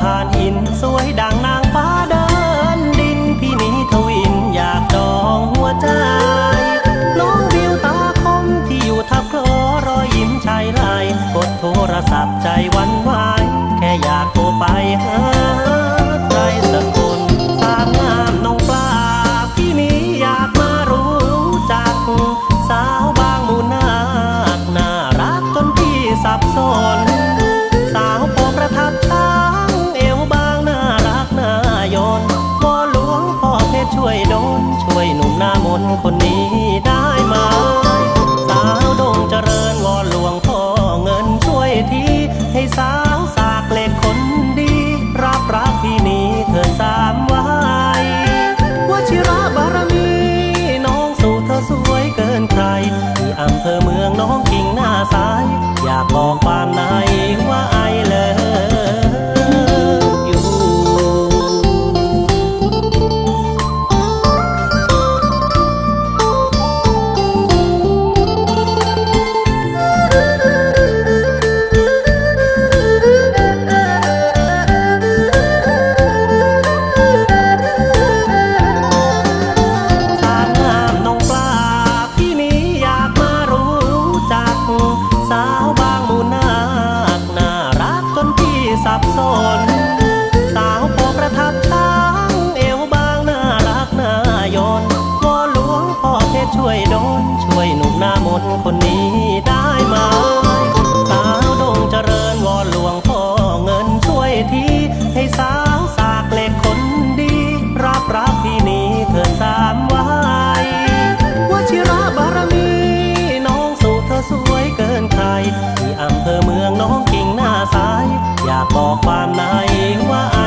พานอินสวยดังนางฟ้าเดินดินพี่นี้ทวินอยากดองหัวใจ น้องวิวตาคมที่อยู่ทับโคลรอยยิ้มชายไหลกดโทรศัพท์ใจวันวายแค่อยากโทรไปหาใครสักคนสามงามน้องปลาพี่นี้อยากมารู้จัก สาวบางมูนาคน่ารักจนพี่สับสน คนคนนี้ได้ไหมสาวดงเจริญวอนหลวงพ่อเงินช่วยทีให้สาวสากเหล็กคนดี รับรักที่นี้เธอสามไว้วชิระบารมี น้องสู่เธอสวยเกินใครที่อำเภอเมืองน้องกิ่งหน้าสาย อยากบอกความในว่า อยากบอกความในว่า